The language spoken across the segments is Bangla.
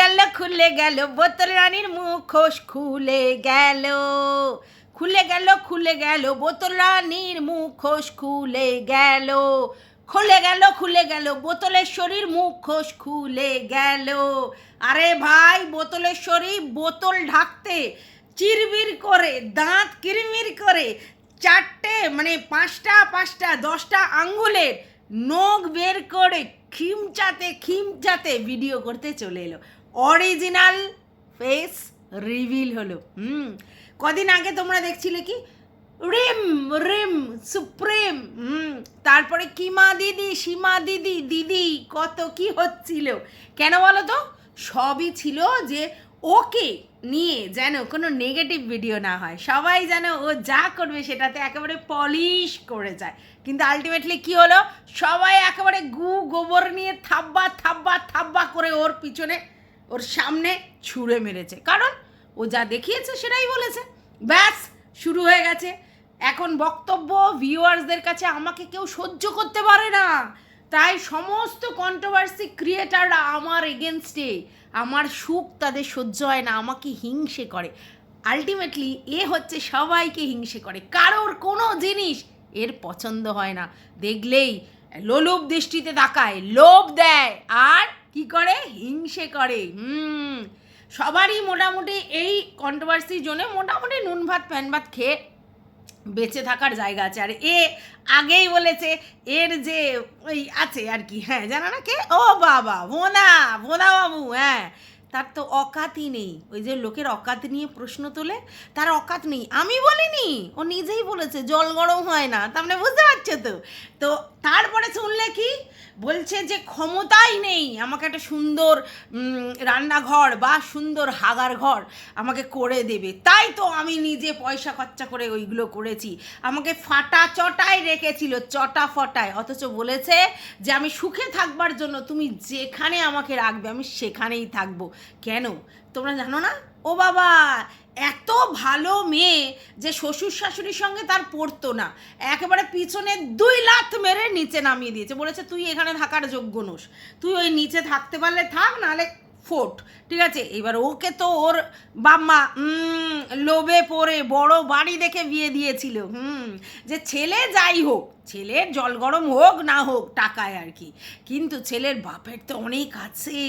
গেল, খুলে গেল, বোতল রানীর মুখোশ খুলে গেল। খুলে গেল খুলে গেল, বোতল রানীর মুখোশ খুলে গেল। খুলে গেল খুলে গেল বোতলেশ্বরীর মুখোশ খুলে গেল। আরে ভাই, বোতলের শরীর, বোতল ঢাকতে চিরবির করে, দাঁত কিরমির করে, চারটে মানে পাঁচটা পাঁচটা, দশটা আঙ্গুলের নখ বের করে খিমচাতে খিমচাতে ভিডিও করতে চলে এলো। অরিজিনাল ফেস রিভিল হলো। হুম। কদিন আগে তোমরা দেখছিলে কি? রিম রিম, সুপ্রিম। হুম। তারপরে কিমা দিদি, সীমা দিদি দিদি, কত কি হচ্ছিল। কেন বলো তো সবই ছিল যে ওকে নিয়ে যেন কোনো নেগেটিভ ভিডিও না হয়। সবাই যেন ও যা করবে সেটাতে একেবারে পলিশ করে যায়। কিন্তু আলটিমেটলি কি হলো? সবাই একেবারে গু গোবর নিয়ে থাব্বা থাব্বা থাব্বা করে ওর পিছনে ওর সামনে ছুঁড়ে মেরেছে। কারণ ও যা দেখিয়েছে সেটাই বলেছে। ব্যাস, শুরু হয়ে গেছে। এখন বক্তব্য ভিউয়ার্সদের কাছে আমাকে কেউ সহ্য করতে পারে না। তাই সমস্ত কন্ট্রোভার্সি ক্রিয়েটাররা আমার এগেনস্টে আমার সুখ তাদের সহ্য হয় না, আমাকে হিংসে করে। আলটিমেটলি এ হচ্ছে সবাইকে হিংসে করে। কারোর কোনো জিনিস এর পছন্দ হয় না। দেখলেই লোলুপ দৃষ্টিতে তাকায়, লোভ দেয়, আর কি করে? হিংসে করে। হুম। সবারই মোটামুটি এই কন্ট্রোভার্সির জন্য মোটামুটি নুন ভাত, প্যান ভাত খেয়ে বেঁচে থাকার জায়গা আছে। আর এ আগেই বলেছে, এর যে ওই আছে আর কি হ্যাঁ জানো না কে? ও বাবা, ভোনা ভোনা বাবু হ্যাঁ। তার তো অকাতই নেই। ওই যে লোকের অকাত নিয়ে প্রশ্ন তোলে, তার অকাত নেই। আমি বলিনি, ও নিজেই বলেছে, জল গরম হয় না। তার মানে বুঝতে পারছ তো? তো তারপরে শুনলে কি? বলছে যে ক্ষমতাই নেই, আমাকে একটা সুন্দর রান্নাঘর বা সুন্দর হাগার ঘর আমাকে করে দেবে। তাই তো আমি নিজে পয়সা খরচা করে ওইগুলো করেছি। আমাকে ফাটা চটায় রেখেছিল, চটা ফটায় অথচ বলেছে যে আমি সুখে থাকবার জন্য তুমি যেখানে আমাকে রাখবে আমি সেখানেই থাকব। কেন? তোমরা জানো না? ও বাবা, এত ভালো মেয়ে যে শ্বশুর শাশুড়ির সঙ্গে তার পড়তো না। একেবারে পিছনে দুই লাথ মেরে নিচে নামিয়ে দিয়েছে। বলেছে, তুই এখানে থাকার যোগ্য নোস। তুই ওই নিচে থাকতে পারলে থাক, নাহলে ফোট। ঠিক আছে? এবার ওকে তো ওর বাম্মা লোভে পড়ে বড় বাড়ি দেখে বিয়ে দিয়েছিল। হুম, যে ছেলে যাই হোক ছেলের জল গরম হোক না হোক টাকায় আর কি। কিন্তু ছেলের বাপের তো অনেক আছে।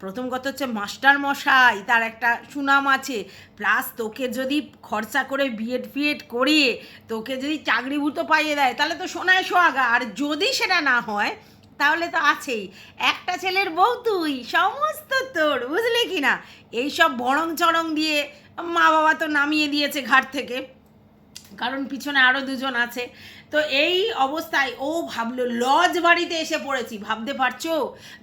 প্রথম কথা হচ্ছে মাস্টার মশাই, তার একটা সুনাম আছে। প্লাস তোকে যদি খরচা করে বিএড ফিএড করিয়ে তোকে যদি চাকরিভূত পাইয়ে দেয়, তাহলে তো সোনায় সোহাগা। আর যদি সেটা না হয়, তাহলে তো আছেই। একটা ছেলের বউ তুই, সমস্ত তোর, বুঝলি কি না? এইসব বরং চরং দিয়ে মা বাবা তো নামিয়ে দিয়েছে ঘাট থেকে। কারণ পিছনে আরও দুজন আছে। তো এই অবস্থায় ও ভাবলো, লজ বাড়িতে এসে পড়েছি। ভাবতে পারছ?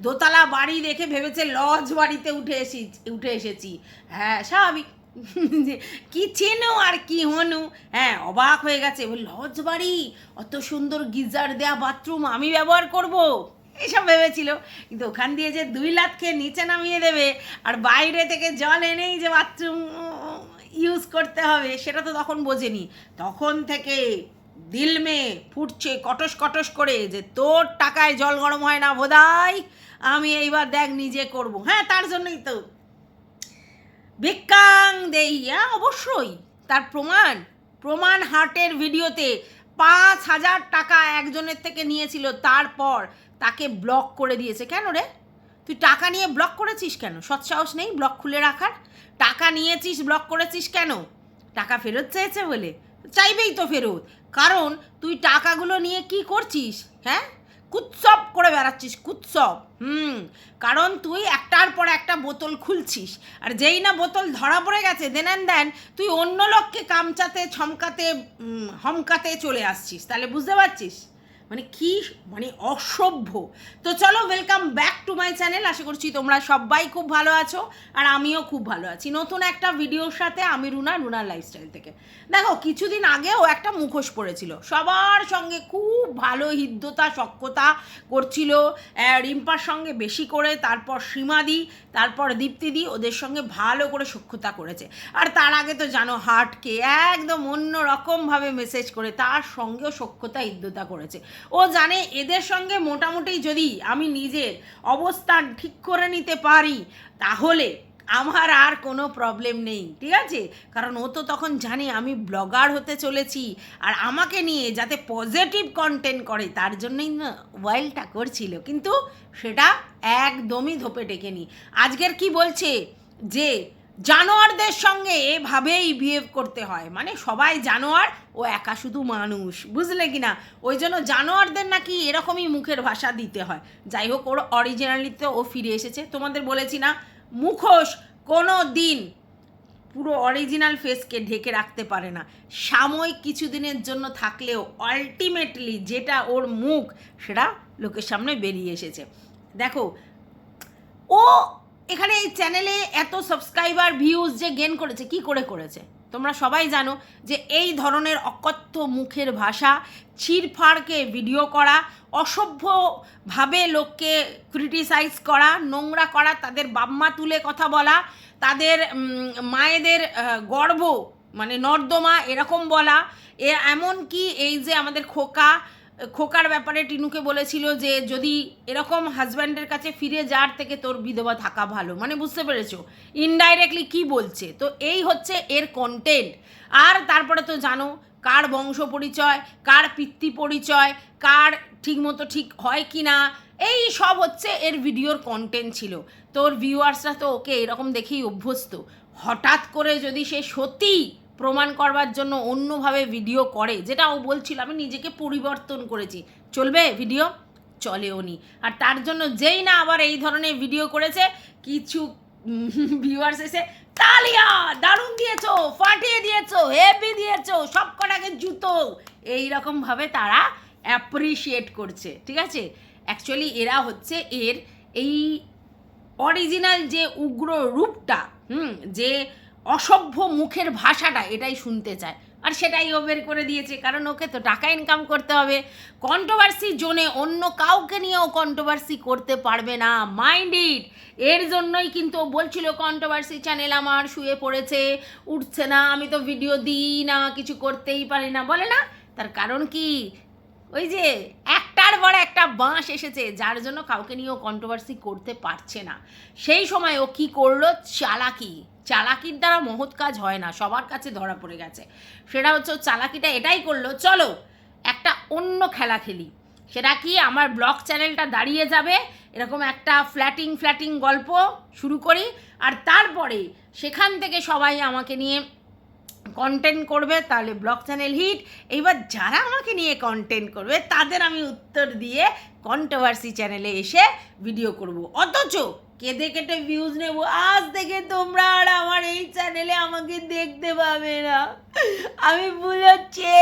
দোতলা বাড়ি দেখে ভেবেছে, লজ বাড়িতে উঠে এসেছি উঠে এসেছি। হ্যাঁ স্বাভাবিক। কি চেনো আর কি হনু? হ্যাঁ অবাক হয়ে গেছে। লজ বাড়ি? অত সুন্দর গিজার দেয়া বাথরুম আমি ব্যবহার করব? এসব ভেবেছিল। কিন্তু ওখান দিয়ে যে দুই লাখ খেয়ে নিচে নামিয়ে দেবে, আর বাইরে থেকে জল এনেই যে বাথরুম ইউজ করতে হবে, সেটা তো তখন বোঝেনি। তখন থেকে দিল মে ফুটছে কটস কটস করে যে তোর টাকায় জল গরম হয় না বোধাই আমি এইবার দেখ নিজে করব। হ্যাঁ তার জন্যই তো। ভিক্ষাং দেই হ্যাঁ অবশ্যই। তার প্রমাণ প্রমাণ হার্টের ভিডিওতে পাঁচ হাজার টাকা একজনের থেকে নিয়েছিল, তারপর তাকে ব্লক করে দিয়েছে। কেন রে? তুই টাকা নিয়ে ব্লক করেছিস কেন? সৎসাহস নেই ব্লক খুলে রাখার? টাকা নিয়েছিস ব্লক করেছিস কেন? টাকা ফেরত চেয়েছে বলে? চাইবেই তো ফেরত। কারণ তুই টাকাগুলো নিয়ে কি করছিস হ্যাঁ? কুৎসব করে বেড়াচ্ছিস, কুৎসব। হুম। কারণ তুই একটার পর একটা বোতল খুলছিস। আর যেই না বোতল ধরা পড়ে গেছে দেন অ্যান্ড দেন তুই অন্য লোককে কামচাতে, ছমকাতে হমকাতে চলে আসছিস। তাহলে বুঝতে পারছিস? মানে কি মানে অসভ্য। তো চলো welcome back to my channel আশা করছি তোমরা সবাই খুব ভালো আছো আর আমিও খুব ভালো আছি। নতুন একটা ভিডিওর সাথে আমি রুনা, রুনার লাইফস্টাইল থেকে। দেখো, কিছুদিন আগেও একটা মুখোশ পড়েছিল। সবার সঙ্গে খুব ভালো হৃদ্যতা সক্ষতা করছিল। রিম্পার সঙ্গে বেশি করে, তারপর সীমাদি, তারপর দীপ্তিদি ওদের সঙ্গে ভালো করে সক্ষতা করেছে। আর তার আগে তো জানো হার্টকে একদম অন্য রকমভাবে মেসেজ করে তার সঙ্গেও সক্ষতা হৃদ্যতা করেছে। ও জানে এদের সঙ্গে মোটামুটি যদি আমি নিজের অবস্থান ঠিক করে নিতে পারি, তাহলে আমার আর কোনো প্রবলেম নেই, ঠিক আছে? কারণ ও তো তখন জানে আমি ব্লগার হতে চলেছি, আর আমাকে নিয়ে যাতে পজিটিভ কন্টেন্ট করে, তার জন্যই না ওয়াইল্ডটা করছিল কিন্তু সেটা একদমই ধোপে টেকেনি। আজকের কি বলছে? যে জানোয়ারদের সঙ্গে এভাবেই বিহেভ করতে হয়। মানে সবাই জানোয়ার, ও একা শুধু মানুষ, বুঝলে কি না ওই জন্য জানোয়ারদের নাকি এরকমই মুখের ভাষা দিতে হয়। যাই হোক, ওর অরিজিনালিতে ও ফিরে এসেছে। তোমাদের বলেছি না, মুখোশ কোনো দিন পুরো অরিজিনাল ফেসকে ঢেকে রাখতে পারে না। সাময়িক কিছুদিনের জন্য থাকলেও আলটিমেটলি যেটা ওর মুখ, সেটা লোকের সামনে বেরিয়ে এসেছে। দেখো, ও এখানে এই চ্যানেলে এত সাবস্ক্রাইবার ভিউজ যে গেন করেছে, কি করে করেছে? তোমরা সবাই জানো যে এই ধরনের অকথ্য মুখের ভাষা, ছিঁড়ফাড়কে ভিডিও করা, অসভ্যভাবে লোককে ক্রিটিসাইজ করা, নোংরা করা, তাদের বাম্মা তুলে কথা বলা, তাদের মায়েদের গর্ভ মানে নর্দমা এরকম বলা, এ, এমনকি এই যে আমাদের খোকা খোকার ব্যাপারে টিনুকে বলেছিল যে যদি এরকম হাজব্যান্ডের কাছে ফিরে যাওয়ার থেকে তোর বিধবা থাকা ভালো। মানে বুঝতে পেরেছ? ইনডাইরেক্টলি কি বলছে? তো এই হচ্ছে এর কন্টেন্ট আর তারপরে তো জানো, কার বংশ পরিচয়, কার পিতৃ পরিচয়, কার ঠিকমতো ঠিক হয় কি না, এই সব হচ্ছে এর ভিডিওর কন্টেন্ট ছিল। তোর ভিউয়ার্সরা তো ওকে এরকম দেখেই অভ্যস্ত। হঠাৎ করে যদি সে সত্যি প্রমাণ করবার জন্য অন্যভাবে ভিডিও করে, যেটা ও বলছিল, আমি নিজেকে পরিবর্তন করেছি। চলবে ভিডিও চলেও নি। আর তার জন্য যেই না আবার এই ধরনের ভিডিও করেছে, কিছু ভিউয়ার্স এসে, তালিয়া, দারুণ দিয়েছ, ফাটিয়ে দিয়েছ হেভি দিয়েছ সব কটাকে জুতো। এই রকম ভাবে তারা অ্যাপ্রিসিয়েট করছে, ঠিক আছে? অ্যাকচুয়ালি এরা হচ্ছে এর এই অরিজিনাল যে উগ্র রূপটা, হুম, যে অসভ্য মুখের ভাষাটা এটাই শুনতে চায়। আর সেটাই ও বের করে দিয়েছে, কারণ ওকে তো টাকা ইনকাম করতে হবে। কন্ট্রোভার্সি জোনে অন্য কাউকে নিয়েও কন্ট্রোভার্সি করতে পারবে না। মাইন্ড ইট এর জন্যই কিন্তু ও বলছিল কন্ট্রোভার্সি চ্যানেল আমার শুয়ে পড়েছে, উঠছে না, আমি তো ভিডিও দিই না, কিছু করতেই পারি না। বলে না, তার কারণ কি? ওই যে একটার পর একটা বাঁশ এসেছে, যার জন্য কাউকে নিয়েও কন্ট্রোভার্সি করতে পারছে না। সেই সময় ও কি করল? চালাকি। চালাকির দ্বারা মহৎ কাজ হয় না, সবার কাছে ধরা পড়ে গেছে। সেটা হচ্ছে চালাকিটা এটাই করল, চলো, একটা অন্য খেলা খেলি। সেটা কি আমার ব্লগ চ্যানেলটা দাঁড়িয়ে যাবে? এরকম একটা ফ্ল্যাটিং ফ্ল্যাটিং গল্প শুরু করি। আর তারপরে সেখান থেকে সবাই আমাকে নিয়ে কন্টেন্ট করবে, তাহলে ব্লগ চ্যানেল হিট এইবার যারা আমাকে নিয়ে কন্টেন্ট করবে, তাদের আমি উত্তর দিয়ে কন্ট্রোভার্সি চ্যানেলে এসে ভিডিও করব। অথচ কেঁদে কেটে ভিউজ নেব, আজ থেকে তোমরা আর আমার এই চ্যানেলে আমাকে দেখতে পাবে না। আমি বুঝছে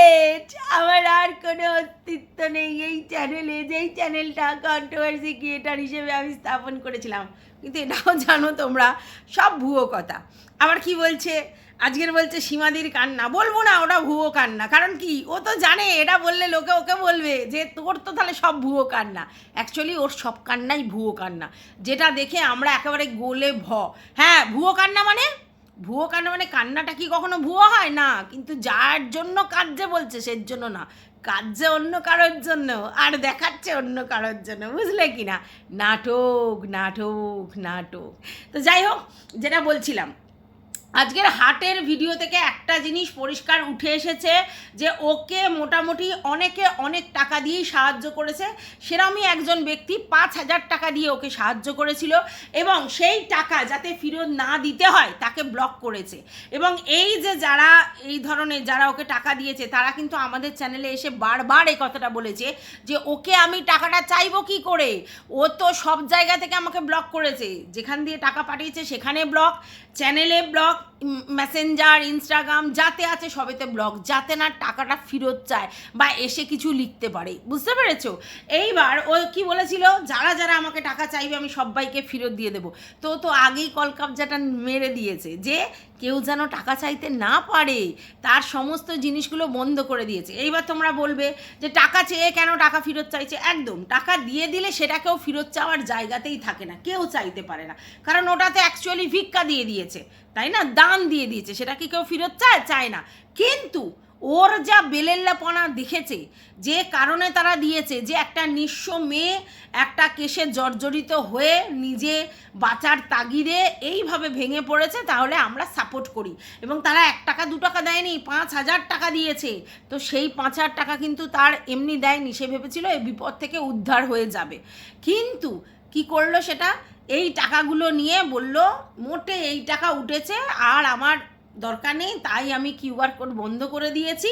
আমার আর কোনো অস্তিত্ব নেই। এই চ্যানেলে যেই চ্যানেলটা কন্ট্রোভার্সি ক্রিয়েটার হিসেবে আমি স্থাপন করেছিলাম। কিন্তু এটাও জানো তোমরা, সব ভুয়ো কথা। আবার কি বলছে? আজকের বলছে সীমাদির কান্না। বলব না, ওটা ভুয়ো কান্না। কারণ কি? ও তো জানে, এটা বললে লোকে ওকে বলবে যে, তোর তো তাহলে সব ভুয়ো কান্না। অ্যাকচুয়ালি ওর সব কান্নাই ভুয়ো কান্না। যেটা দেখে আমরা একেবারে গোলে ভ। হ্যাঁ ভুয়ো কান্না মানে? ভুয়ো কান্না মানে কান্নাটা কি কখনো ভুয়ো হয়? না, কিন্তু যার জন্য কাঁদছে বলছে সের জন্য না। কাঁদছে অন্য কারোর জন্য, আর দেখাচ্ছে অন্য কারোর জন্য, বুঝলে কি না? নাটক নাটক নাটক। তো যাই হোক, যেটা বলছিলাম আজকের হাটের ভিডিও থেকে একটা জিনিস পরিষ্কার উঠে এসেছে যে ওকে মোটামুটি অনেকে অনেক টাকা দিয়েই সাহায্য করেছে। সেরমই একজন ব্যক্তি পাঁচ হাজার টাকা দিয়ে ওকে সাহায্য করেছিল এবং সেই টাকা যাতে ফেরত না দিতে হয় তাকে ব্লক করেছে। এবং এই যে যারা এই ধরনের যারা ওকে টাকা দিয়েছে, তারা কিন্তু আমাদের চ্যানেলে এসে বারবার এই কথাটা বলেছে যে ওকে আমি টাকাটা চাইব কি করে? ও তো সব জায়গা থেকে আমাকে ব্লক করেছে। যেখান দিয়ে টাকা পাঠিয়েছে সেখানে ব্লক চ্যানেলে ব্লক মেসেঞ্জার ইনস্টাগ্রাম যাতে আছে সবেতে ব্লগ, যাতে না টাকাটা ফেরত চায় বা এসে কিছু লিখতে পারে। বুঝতে পেরেছ? এইবার ও কি বলেছিল? যারা যারা আমাকে টাকা চাইবে, আমি সবাইকে ফেরত দিয়ে দেবো। তো তো আগেই কলকাবজাটা মেরে দিয়েছে যে কেউ যেন টাকা চাইতে না পারে, তার সমস্ত জিনিসগুলো বন্ধ করে দিয়েছে। এইবার তোমরা বলবে যে টাকা চেয়ে কেন টাকা ফেরত চাইছে? একদম, টাকা দিয়ে দিলে সেটাকেও ফেরত চাওয়ার জায়গাতেই থাকে না, কেউ চাইতে পারে না। কারণ ওটাতে অ্যাকচুয়ালি ভিক্ষা দিয়ে দিয়েছে, তাই না? দান দিয়ে দিয়েছে, সেটা কি কেউ ফেরত চায়? চায় না। কিন্তু ওর যা বেলেল্লাপনা দেখেছে, যে কারণে তারা দিয়েছে, যে একটা নিঃস্ব মেয়ে একটা কেসে জর্জরিত হয়ে নিজে বাঁচার তাগিদে এইভাবে ভেঙে পড়েছে, তাহলে আমরা সাপোর্ট করি। এবং তারা এক টাকা, দু টাকা দেয়নি, পাঁচ হাজার টাকা দিয়েছে। তো সেই পাঁচ হাজার টাকা কিন্তু তার এমনি দেয়নি, সে ভেবেছিল এই বিপদ থেকে উদ্ধার হয়ে যাবে। কিন্তু কি করল সেটা? এই টাকাগুলো নিয়ে বলল, মোটে এই টাকা উঠেছে, আর আমার দরকার নেই তাই আমি কিউআর কোড বন্ধ করে দিয়েছি।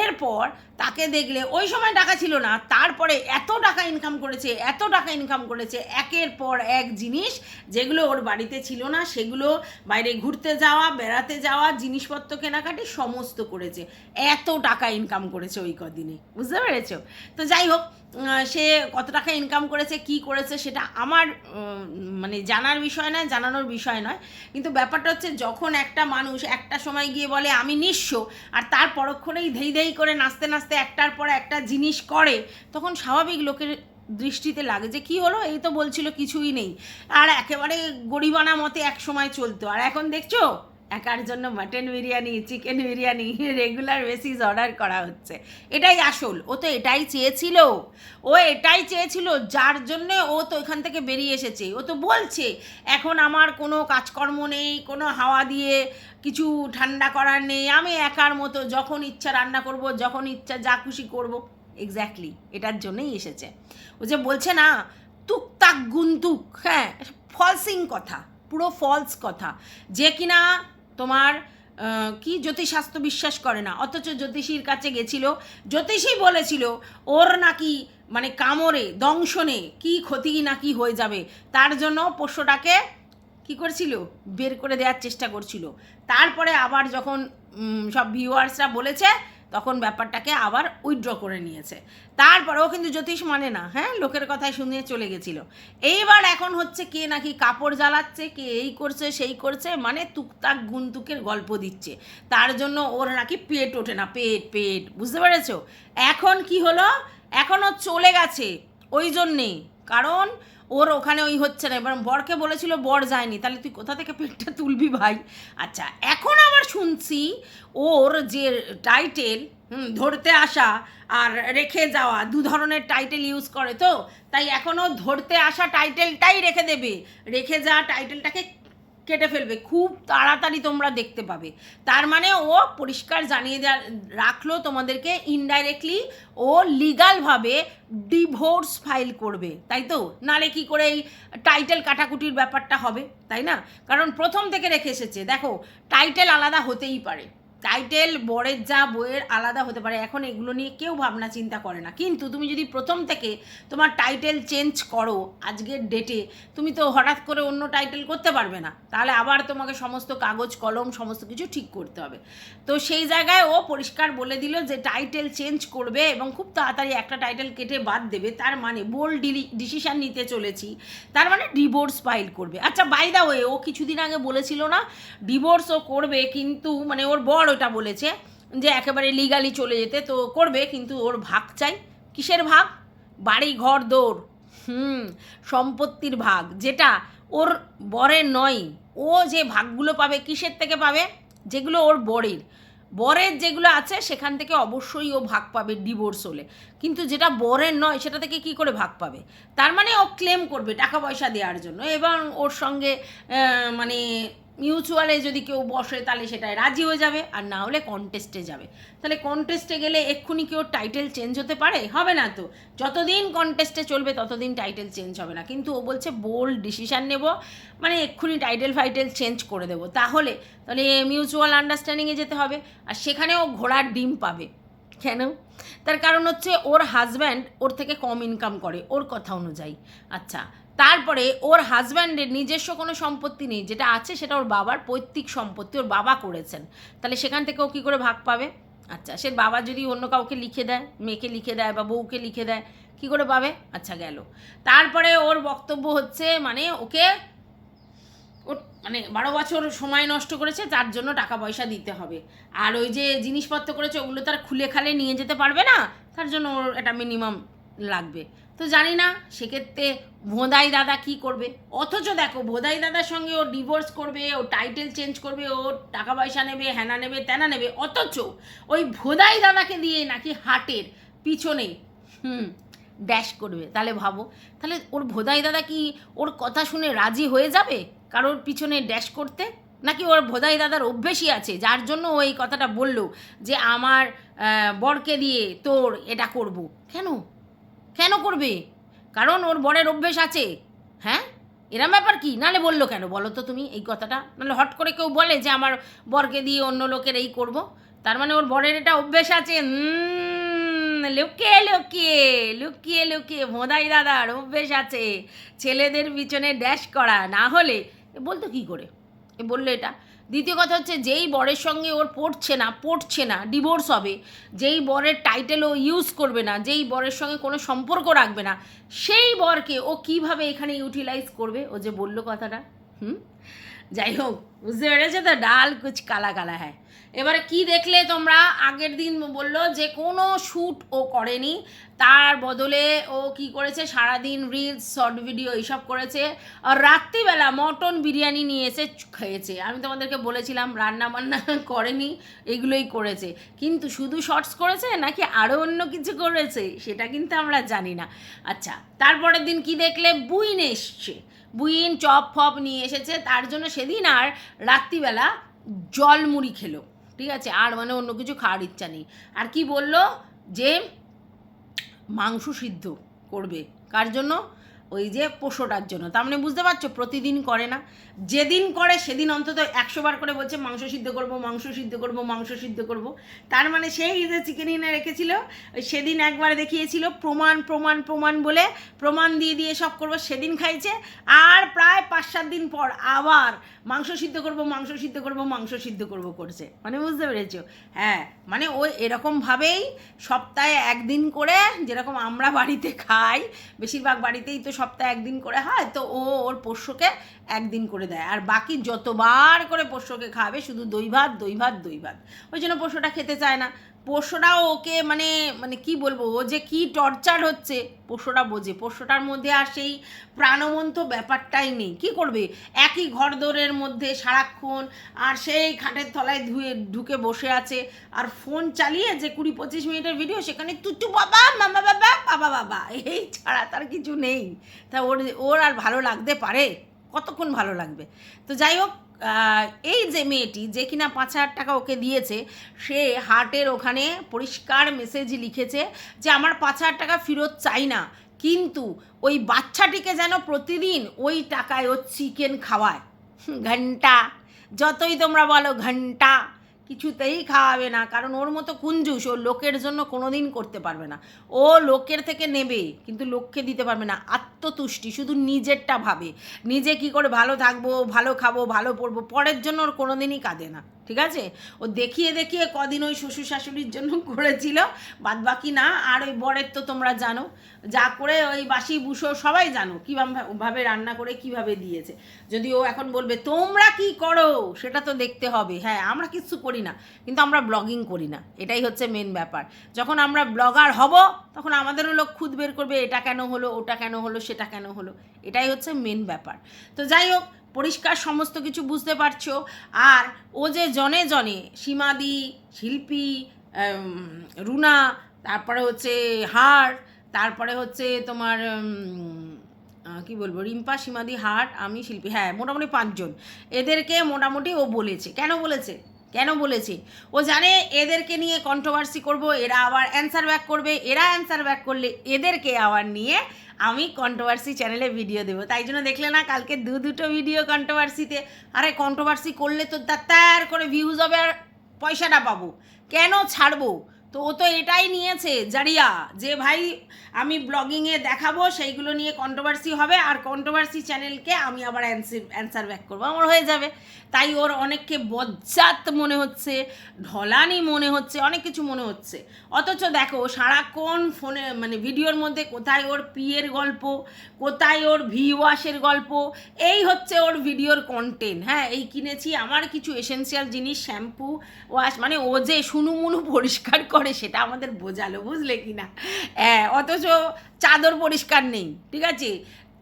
এরপর তাকে দেখলে, ওই সময় টাকা ছিল না, তারপরে এত টাকা ইনকাম করেছে, এত টাকা ইনকাম করেছে, একের পর এক জিনিস যেগুলো ওর বাড়িতে ছিল না, সেগুলো বাইরে ঘুরতে যাওয়া, বেড়াতে যাওয়া, জিনিসপত্র কেনাকাটি সমস্ত করেছে। এত টাকা ইনকাম করেছে ওই কদিনে, বুঝতে পেরেছ? তো যাই হোক সে কত টাকা ইনকাম করেছে, কি করেছে সেটা আমার মানে জানার বিষয় নয়, জানানোর বিষয় নয়। কিন্তু ব্যাপারটা হচ্ছে যখন একটা মানুষ একটা সময় গিয়ে বলে, আমি নিঃস্ব, আর তার পরক্ষণেই ধেই ধেই করে নাচতে নাচতে একটার পর একটা জিনিস করে, তখন স্বাভাবিক লোকের দৃষ্টিতে লাগে যে, কি হলো? এই তো বলছিল কিছুই নেই। আর একেবারে গরিবানা মতে এক সময় চলতো। আর এখন দেখছ? একার জন্য mutton biryani chicken biryani regular basis order করা হচ্ছে। এটাই আসল, ও তো এটাই চেয়েছিল। ও এটাই চেয়েছিল, যার জন্যে ও তো এখান থেকে বেরিয়ে এসেছে। ও তো বলছে, এখন আমার কোনো কাজকর্ম নেই, কোনো হাওয়া দিয়ে কিছু ঠান্ডা করার নেই, আমি একার মতো, যখন ইচ্ছা রান্না করব, যখন ইচ্ছা যা খুশি করব। এক্স্যাক্টলি এটার জন্যই এসেছে। ও যে বলছে না তুকতাক গুন্তুক হ্যাঁ ফলসিং কথা, পুরো ফলস কথা। যে কিনা তোমার কি জ্যোতিষশাস্ত্র বিশ্বাস করে না? অথচ জ্যোতিষীর কাছে গেছিল, জ্যোতিষী বলেছিল, ওর নাকি মানে কামড়ে, দংশনে কি ক্ষতি নাকি হয়ে যাবে? তার জন্য পোষ্যটাকে কি করছিল? বের করে দেওয়ার চেষ্টা করছিল। তারপরে আবার যখন সব ভিউয়ার্সরা বলেছে তখন ব্যাপারটাকে আবার উইথড্র করে নিয়েছে। তারপরেও কিন্তু জ্যোতিষ মানে না হ্যাঁ? লোকের কথায় শুনিয়ে চলে গেছিল। এইবার এখন হচ্ছে কে নাকি কাপড় জ্বালাচ্ছে, কে এই করছে, সেই করছে মানে তুকতাক গুনতুকের গল্প দিচ্ছে। তার জন্য ওর নাকি পেট ওঠে না, পেট পেট, বুঝতে পেরেছ? এখন কি হলো? এখনও চলে গেছে, ওই জন্যেই। কারণ ওর ওখানে ওই হচ্ছে না। এবার বরকে বলেছিল, বর যায়নি, তাহলে তুই কোথা থেকে পেটটা তুলবি ভাই? আচ্ছা এখন আবার শুনছি ওর যে টাইটেল ধরতে আসা আর রেখে যাওয়া, দু ধরনের টাইটেল ইউজ করে তো, তাই এখনও ধরতে আসা টাইটেলটাই রেখে দেবে। রেখে যাওয়া টাইটেলটাকে কেটে ফেলবে, খুব তাড়াতাড়ি তোমরা দেখতে পাবে। তার মানে ও পরিষ্কার জানিয়ে দেওয়া রাখল তোমাদেরকে ইনডাইরেক্টলি ও লিগালভাবে ডিভোর্স ফাইল করবে, তাই তো? নালে কি করে এই টাইটেল কাটাকুটির ব্যাপারটা হবে, তাই না? কারণ প্রথম থেকে রেখে এসেছে, দেখো টাইটেল আলাদা হতেই পারে। টাইটেল বরের যা বইয়ের আলাদা হতে পারে, এখন এগুলো নিয়ে কেউ ভাবনা চিন্তা করে না। কিন্তু তুমি যদি প্রথম থেকে তোমার টাইটেল চেঞ্জ করো আজকের ডেটে তুমি তো হঠাৎ করে অন্য টাইটেল করতে পারবে না। তাহলে আবার তোমাকে সমস্ত কাগজ, কলম, সমস্ত কিছু ঠিক করতে হবে। তো সেই জায়গায় ও পরিষ্কার বলে দিল যে টাইটেল চেঞ্জ করবে এবং খুব তাড়াতাড়ি একটা টাইটেল কেটে বাদ দেবে। তার মানে বোল্ড ডিলি ডিসিশান নিতে চলেছি। তার মানে ডিভোর্স ফাইল করবে। আচ্ছা বাই দা ওয়ে ও কিছুদিন আগে বলেছিল না ডিভোর্স ও করবে, কিন্তু মানে ওর বর ওটা বলেছে যে একেবারে লিগালি চলে যেতে তো করবে, কিন্তু ওর ভাগ চাই। কিসের ভাগ? বাড়ি, ঘর, দৌড়। হুম, সম্পত্তির ভাগ, যেটা ওর বরের নয়। ও যে ভাগগুলো পাবে, কিসের থেকে পাবে? যেগুলো ওর বরের। বরের যেগুলো আছে, সেখান থেকে অবশ্যই ও ভাগ পাবে ডিভোর্স হলে। কিন্তু যেটা বরের নয়, সেটা থেকে কি করে ভাগ পাবে? তার মানে ও ক্লেম করবে টাকা পয়সা দেওয়ার জন্য। এবং ওর সঙ্গে মানে মিউচুয়ালে যদি কেউ বসে, তাহলে সেটায় রাজি হয়ে যাবে, আর না হলে কন্টেস্টে যাবে। তাহলে কন্টেস্টে গেলে এক্ষুনি কি ওর টাইটেল চেঞ্জ হতে পারে? হবে না তো। যতদিন কন্টেস্টে চলবে, ততদিন টাইটেল চেঞ্জ হবে না। কিন্তু ও বলছে বোল্ড ডিসিশান নেব মানে এক্ষুনি টাইটেল ফাইটেল চেঞ্জ করে দেবো। তাহলে তাহলে মিউচুয়াল আন্ডারস্ট্যান্ডিংয়ে যেতে হবে। আর সেখানেও ঘোড়ার ডিম পাবে। কেন? তার কারণ হচ্ছে, ওর হাজব্যান্ড ওর থেকে কম ইনকাম করে, ওর কথা অনুযায়ী। আচ্ছা তারপরে ওর হাজব্যান্ডের নিজস্ব কোনো সম্পত্তি নেই, যেটা আছে সেটা ওর বাবার পৈতৃক সম্পত্তি ওর বাবা করেছেন। তাহলে সেখান থেকে ও কী করে ভাগ পাবে? আচ্ছা সে বাবা যদি অন্য কাউকে লিখে দেয়, মেয়েকে লিখে দেয় বা বউকে লিখে দেয়, কী করে পাবে? আচ্ছা গেল। তারপরে ওর বক্তব্য হচ্ছে মানে ওকে মানে বারো বছর সময় নষ্ট করেছে, তার জন্য টাকা পয়সা দিতে হবে। আর ওই যে জিনিসপত্র করেছে, ওগুলো তার খুলে খালে নিয়ে যেতে পারবে না, তার জন্য ওর একটা মিনিমাম লাগবে। তো জানি না, সেক্ষেত্রে ভোদাই দাদা কি করবে? অথচ দেখো, ভোদাই দাদার সঙ্গে ও ডিভোর্স করবে, ও টাইটেল চেঞ্জ করবে, ও টাকা পয়সা নেবে হ্যানা নেবে, তেনা নেবে, অথচ ওই ভোদাই দাদাকে দিয়ে নাকি হাটের পিছনে, হুম ড্যাশ করবে। তাহলে ভাবো, তাহলে ওর ভোদাই দাদা কি ওর কথা শুনে রাজি হয়ে যাবে? কারোর পিছনে ড্যাশ করতে? নাকি ওর ভোদাই দাদার অভ্যেসই আছে, যার জন্য ওই কথাটা বলল যে, আমার বরকে দিয়ে তোর এটা করব? কেন? কেন করবে? কারণ ওর বরের অভ্যেস আছে। হ্যাঁ? এরম ব্যাপার কি? নালে বলল কেন? বলো তো তুমি এই কথাটা। নাহলে হট করে কেউ বলে যে, আমার বরকে দিয়ে অন্য লোকের এই করব। তার মানে ওর বরের এটা অভ্যেস আছে। লুকিয়ে লুকিয়ে লুকিয়ে লুকিয়ে। ভোদাই দাদার অভ্যেস আছে। ছেলেদের পিছনে ড্যাশ করা। না হলে বলতো কি করে? এ বলল এটা। দ্বিতীয় কথা হচ্ছে যেই বরের সঙ্গে ওর পড়ছে না পড়ছে না ডিভোর্স হবে, যেই বরের টাইটেল ও ইউজ করবে না, যেই বরের সঙ্গে কোনো সম্পর্ক রাখবে না, সেই বরকে ও কীভাবে এখানে ইউটিলাইজ করবে? ও যে বলল কথাটা, হুম? যাই হোক, বুঝতে পেরেছে তো? ডাল কুচ কালা কালা হ্যাঁ এবারে কি দেখলে তোমরা? আগের দিন বলল যে কোনো শ্যুট ও করেনি। তার বদলে ও কি করেছে? সারাদিন রিলস শর্ট ভিডিও এইসব করেছে। আর রাত্রিবেলা মটন বিরিয়ানি নিয়ে এসে খেয়েছে। আমি তোমাদেরকে বলেছিলাম রান্না বান্না করেনি, এগুলোই করেছে। কিন্তু শুধু শর্টস করেছে নাকি আরও অন্য কিছু করেছে? সেটা কিন্তু আমরা জানি না। আচ্ছা তারপরের দিন কি দেখলে? বুইন এসছে। বুইন, চপ, ফপ নিয়ে এসেছে। তার জন্য সেদিন আর রাত্রিবেলা জলমুড়ি খেলো। ঠিক আছে? আর মানে অন্য কিছু খাওয়ার ইচ্ছা নেই। আর কি বলল? যে মাংস সিদ্ধ করবে। কার জন্য? ওই যে পোষোটার জন্য। তার মানে বুঝতে পারছ, প্রতিদিন করে না। যেদিন করে সেদিন অন্তত একশো বার করে বলছে, মাংস সিদ্ধ করব, মাংস সিদ্ধ করব, মাংস সিদ্ধ করব। তার মানে সেই যে চিকেন এনে রেখেছিল, সেদিন একবার দেখিয়েছিল, প্রমাণ প্রমাণ প্রমাণ বলে প্রমাণ দিয়ে দিয়ে সব করব, সেদিন খাইছে। আর প্রায় পাঁচ সাত দিন পর আবার মাংস সিদ্ধ করব, মাংস সিদ্ধ করব, মাংস সিদ্ধ করব করছে। মানে বুঝতে পেরেছ? হ্যাঁ মানে ওই এরকমভাবেই সপ্তাহে একদিন করে যেরকম আমরা বাড়িতে খাই, বেশিরভাগ বাড়িতেই তো সপ্তাহে একদিন করে হয় তো ও ওর পোষ্যকে একদিন করে দেয়। আর বাকি যতবার করে পোষ্যকে খাবে, শুধু দই ভাত দই ভাত দই ভাত। ওই জন্য পোষ্যটা খেতে চায় না। পোষ্যটাও ওকে মানে মানে কি বলব, ও যে কি টর্চার হচ্ছে পোষ্যটা বোঝে। পোষ্যটার মধ্যে আর সেই প্রাণবন্ত ব্যাপারটাই নেই। কি করবে? একই ঘরদোরের মধ্যে সারাক্ষণ আর সেই খাটের তলায় ধুয়ে, ঢুকে বসে আছে। আর ফোন চালিয়ে যে কুড়ি পঁচিশ মিনিটের ভিডিও, সেখানে তুটু বাবা, মামা বাবা বাবা বাবা, এই ছাড়া তার কিছু নেই। তা ওর ওর আর ভালো লাগতে পারে? কতক্ষণ ভালো লাগবে? তো যাই হোক এই যে মেয়েটি যে কিনা পাঁচ হাজার টাকা ওকে দিয়েছে, সে হার্টের ওখানে পরিষ্কার মেসেজ লিখেছে যে আমার পাঁচ হাজার টাকা ফেরত চাই না। কিন্তু ওই বাচ্চাটিকে যেন প্রতিদিন ওই টাকায় ও চিকেন খাওয়ায়। ঘণ্টা, যতই তোমরা বলো ঘণ্টা। কিছুতেই খাওয়াবে না। কারণ ওর মতো কুঞ্জুস ও লোকের জন্য কোনো দিন করতে পারবে না। ও লোকের থেকে নেবে, কিন্তু লোককে দিতে পারবে না। আত্মতুষ্টি, শুধু নিজেরটা ভাবে। নিজে কি করে ভালো থাকব, ভালো খাব, ভালো পড়ব, পরের জন্য ওর কোনোদিনই কাঁদে না। ঠিক আছে? ও দেখিয়ে দেখিয়ে কদিন ওই শ্বশুর শাশুড়ির জন্য করেছিল। বাদ বাকি না, আর ওই বরের তো তোমরা জানো। যা করে ওই বাসি, বুসো সবাই জানো কীভাবে ভাবে রান্না করে কীভাবে দিয়েছে। যদি ও এখন বলবে, তোমরা কি করো? সেটা তো দেখতে হবে। হ্যাঁ আমরা কিচ্ছু করি না, কিন্তু আমরা ব্লগিং করি না। এটাই হচ্ছে মেন ব্যাপার। যখন আমরা ব্লগার হব, তখন আমাদেরও লোক খুদ বের করবে, এটা কেন হলো, ওটা কেন হলো, সেটা কেন হলো? এটাই হচ্ছে মেন ব্যাপার। তো যাই হোক পরিষ্কার সমস্ত কিছু বুঝতে পারছ। আর ও যে জনে জনে, সীমাদি, শিল্পী রুনা, তারপরে হচ্ছে হার, তারপরে হচ্ছে তোমার কি বলব, রিম্পা, সীমাদি হাট আমি শিল্পী হ্যাঁ মোটামুটি পাঁচজন। এদেরকে মোটামুটি ও বলেছে। কেন বলেছে? কেন বলেছে? ও জানে এদেরকে নিয়ে কন্ট্রোভার্সি করব, এরা আবার অ্যান্সার ব্যাক করবে, এরা অ্যান্সার ব্যাক করলে এদেরকে আবার নিয়ে আমি কন্ট্রোভার্সি চ্যানেলে ভিডিও দেবো। তাই জন্য দেখলে না, কালকে দু দুটো ভিডিও কন্ট্রোভার্সিতে আরে কন্ট্রোভার্সি করলে তো তার করে ভিউজ হবে আর পয়সাটা পাবো। কেন ছাড়বো? তো ও তো এটাই নিয়েছে, জারিয়া, যে ভাই আমি ব্লগিংয়ে দেখাবো, সেইগুলো নিয়ে কন্ট্রোভার্সি হবে, আর কন্ট্রোভার্সি চ্যানেলকে আমি আবার অ্যান্সার ব্যাক করব। আমার হয়ে যাবে। তাই ওর অনেককে বজ্জাত মনে হচ্ছে, ঢলানি মনে হচ্ছে, অনেক কিছু মনে হচ্ছে। অথচ দেখো, সারাক্ষণ ফোনে মানে ভিডিওর মধ্যে কোথায় ওর পিয়ের গল্প, কোথায় ওর ভি ওয়াশের গল্প, এই হচ্ছে ওর ভিডিওর কন্টেন্ট হ্যাঁ এই কিনেছি, আমার কিছু এসেন্সিয়াল জিনিস শ্যাম্পু ওয়াশ মানে ও যে সুনুমুনু পরিষ্কার করে করে সেটা আমাদের বোঝালো, বুঝলে কি না? হ্যাঁ অথচ চাদর পরিষ্কার নেই, ঠিক আছে?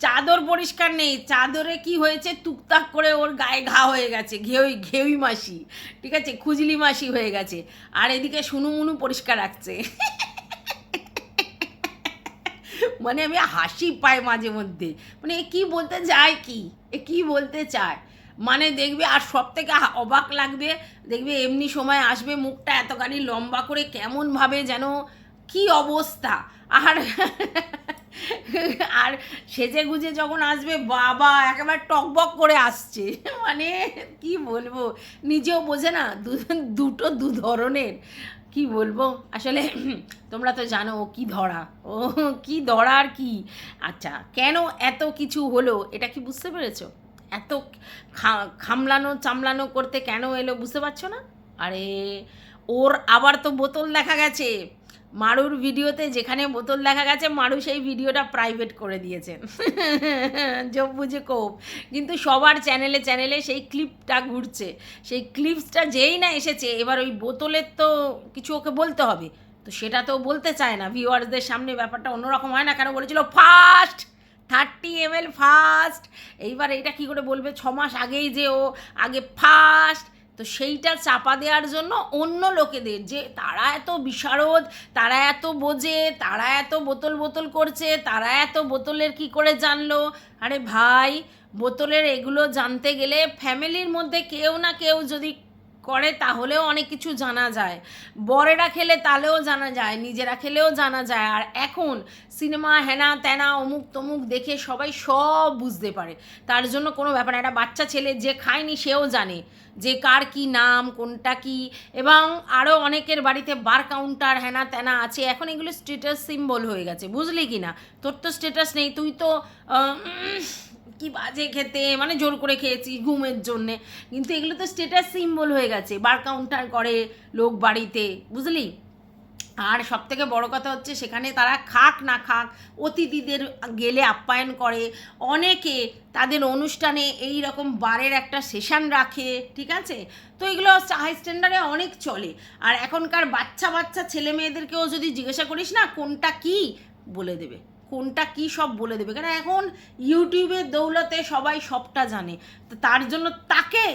চাদর পরিষ্কার নেই, চাদরে কি হয়েছে? টুকটাক করে ওর গায়ে ঘা হয়ে গেছে ঘেউই ঘেউই মাসি, ঠিক আছে? খুজলি মাসি হয়ে গেছে, আর এদিকে সুনুমুনু পরিষ্কার রাখছে। মানে আমি হাসি পাই মাঝে মধ্যে। মানে কী বলতে চায় কি? এ কী বলতে চায়? মানে দেখবে আর সব থেকে অবাক লাগবে, দেখবে এমনি সময় আসবে মুখটা এতখানি লম্বা করে কেমনভাবে যেন, কি অবস্থা? আর আর সেজে গুজে যখন আসবে, বাবা, একেবারে টকবক করে আসছে। মানে কি বলব? নিজেও বোঝে না দুটো দু ধরনের। কি বলব? আসলে তোমরা তো জানো ও কি ধরা। ও কি ধরা আর কি। আচ্ছা কেন এত কিছু হলো? এটা কি বুঝতে পেরেছ? এত খামলানো, চামলানো করতে কেন এলো বুঝতে পারছ না? আরে, ওর আবার তো বোতল দেখা গেছে। মারুর ভিডিওতে যেখানে বোতল দেখা গেছে, মারু সেই ভিডিওটা প্রাইভেট করে দিয়েছেন যোগ বুঝে কোপ। কিন্তু সবার চ্যানেলে চ্যানেলে সেই ক্লিপটা ঘুরছে। সেই ক্লিপসটা যেই না এসেছে, এবার ওই বোতলের তো কিছু ওকে বলতে হবে। তো সেটা তো বলতে চায় না। ভিউয়ার্সদের সামনে ব্যাপারটা অন্যরকম হয় না। কেন বলেছিল first thirty M L first এইবার এটা কি করে বলবে? ছ মাস আগেই যে ও আগে ফার্স্ট তো সেইটা চাপা দেওয়ার জন্য অন্য লোকেদের, যে তারা এত বিশারদ, তারা এত বোঝে, তারা এত বোতল বোতল করছে, তারা এত বোতলের কি করে জানলো? আরে ভাই, বোতলের এগুলো জানতে গেলে ফ্যামিলির মধ্যে কেউ না কেউ যদি করে তাহলেও অনেক কিছু জানা যায়। বরেরা খেলে তাহলেও জানা যায়, নিজেরা খেলেও জানা যায়। আর এখন সিনেমা, হেনা, তেনা, অমুক তমুক দেখে সবাই সব বুঝতে পারে। তার জন্য কোনো ব্যাপার একটা বাচ্চা ছেলে যে খায়নি সেও জানে যে কার কি নাম, কোনটা কি। এবং আরও অনেকের বাড়িতে বার কাউন্টার, হেনা, তেনা আছে। এখন এগুলো স্টেটাস সিম্বল হয়ে গেছে, বুঝলি কি না তোর তো স্টেটাস নেই, তুই তো কি বাজে খেতে মানে জোর করে খেয়েছি ঘুমের জন্যে। কিন্তু এগুলো তো স্টেটাস সিম্বল হয়ে গেছে, বার কাউন্টার করে লোক বাড়িতে, বুঝলি? আর সব থেকে বড় কথা হচ্ছে সেখানে তারা খাক না খাক, অতিথিদের গেলে আপ্যায়ন করে। অনেকে তাদের অনুষ্ঠানে এই রকম বারের একটা সেশন রাখে, ঠিক আছে? তো এগুলো হাই স্ট্যান্ডার্ডে অনেক চলে। আর এখনকার বাচ্চা বাচ্চা ছেলে মেয়েদেরকেও যদি জিজ্ঞাসা করিস না, কোনটা কি? বলে দেবে। কোনটা কি সব বলে দেবে। কারণ এখন ইউটিউবের দৌলতে সবাই সবটা জানে। তার জন্য তাকে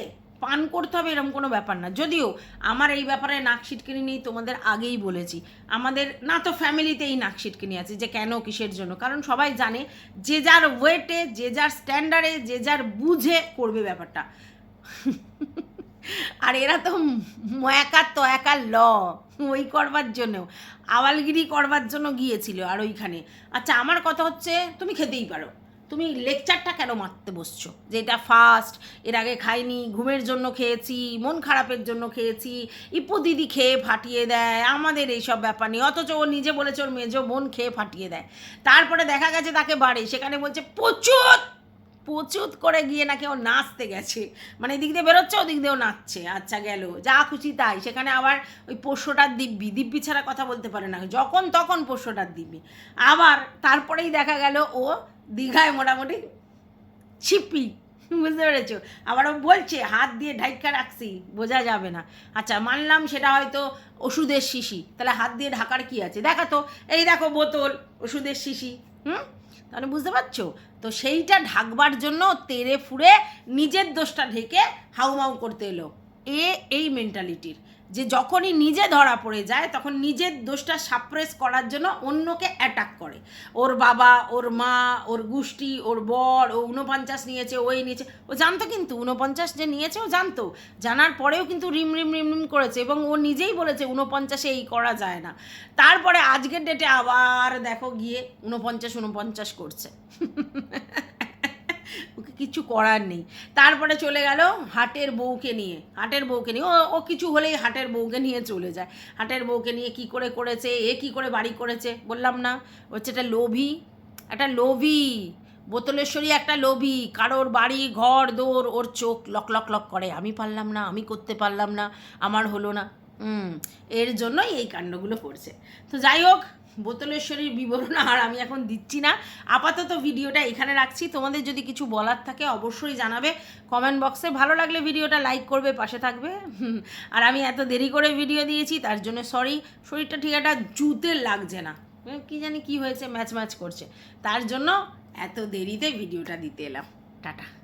পান করতে হবে এরকম কোনো ব্যাপার না। যদিও আমার এই ব্যাপারে নাক সিটকিনি নেই, তোমাদের আগেই বলেছি। আমাদের না তো ফ্যামিলিতেই নাক সিটকিনি আছে যে কেন কিসের জন্য। কারণ সবাই জানে যে যার ওয়েটে, যে যার স্ট্যান্ডার্ডে যে যার বুঝে করবে ব্যাপারটা। আর এরা তো একা তো একা ল, ওই করবার জন্য আওয়ালগিরি করবার জন্য গিয়েছিল আর ওইখানে। আচ্ছা আমার কথা হচ্ছে, তুমি খেতেই পারো। তুমি লেকচারটা কেন মারতে বসছো? যে এটা ফার্স্ট এর আগে খাইনি, ঘুমের জন্য খেয়েছি, মন খারাপের জন্য খেয়েছি ইপু দিদি খেয়ে ফাটিয়ে দেয়, আমাদের এইসব ব্যাপার নেই অথচ ও নিজে বলেছে, ওর মেজো বোন খেয়ে ফাটিয়ে দেয়। তারপরে দেখা গেছে তাকে বাড়ে, সেখানে বলছে, প্রচুর প্রচুর করে গিয়ে নাকি ও নাচতে গেছে। মানে এদিক দিয়ে বেরোচ্ছে, ওদিক দিয়েও নাচছে। আচ্ছা গেল। যা খুশি তাই। সেখানে আবার ওই পোষ্যটার দিব্যি। দিব্যি ছাড়া কথা বলতে পারে না। যখন তখন পোষ্যটার দিব্যি। আবার তারপরেই দেখা গেল ও দীঘায় মোটামুটি ছিপি। বুঝতে পেরেছ? আবার ও বলছে, হাত দিয়ে ঢাইকা রাখছি, বোঝা যাবে না। আচ্ছা মানলাম সেটা হয়তো ওষুধের শিশি। তাহলে হাত দিয়ে ঢাকার কি আছে? দেখা তো। এই দেখো বোতল, ওষুধের শিশি। হুম? তাহলে বুঝতে পারছ? তো সেইটা ঢাকবার জন্য তেরে ফুড়ে নিজের দোষটা ঢেকে হাউমাউ করতে এলো। এ, এই মেন্টালিটির যে যখনই নিজে ধরা পড়ে যায়, তখন নিজের দোষটা সাপ্রেস করার জন্য অন্যকে অ্যাটাক করে। ওর বাবা, ওর মা, ওর গোষ্ঠী, ওর বর, ও উনপঞ্চাশ নিয়েছে ওই নিয়েছে। ও জানতো কিন্তু উনপঞ্চাশ যে নিয়েছে, ও জানতো। জানার পরেও কিন্তু রিম রিম রিম রিম করেছে এবং ও নিজেই বলেছে উনপঞ্চাশে এই করা যায় না। তারপরে আজকের ডেটে আবার দেখো গিয়ে উনপঞ্চাশ উনপঞ্চাশ করছে। ওকে কিছু করার নেই। তারপরে চলে গেল হাটের বউকে নিয়ে। হাটের বউকে নিয়ে। ও ও কিছু হলেই হাটের বউকে নিয়ে চলে যায়। হাটের বউকে নিয়ে কি করে করেছে? এ কি করে বাড়ি করেছে? বললাম না। হচ্ছে একটা লোভী। একটা লোভী। বোতলেশ্বরী একটা লোভী। কারোর বাড়ি, ঘর দৌড় ওর চোখ লক লক লক করে। আমি পারলাম না, আমি করতে পারলাম না, আমার হলো না। এর জন্যই এই কাণ্ডগুলো করছে। তো যাই হোক বোতলেশ্বরীর বিবরণ আর আমি এখন দিচ্ছি না। আপাতত ভিডিওটা এখানে রাখছি। তোমাদের যদি কিছু বলার থাকে অবশ্যই জানাবে কমেন্ট বক্সে। ভালো লাগলে ভিডিওটা লাইক করবে, পাশে থাকবে। আর আমি এত দেরি করে ভিডিও দিয়েছি, তার জন্য সরি। শরীরটা ঠিক একটা জুতে লাগছে না। কি জানি কি হয়েছে, ম্যাচ ম্যাচ করছে। তার জন্য এত দেরিতে ভিডিওটা দিতে এলাম। টাটা।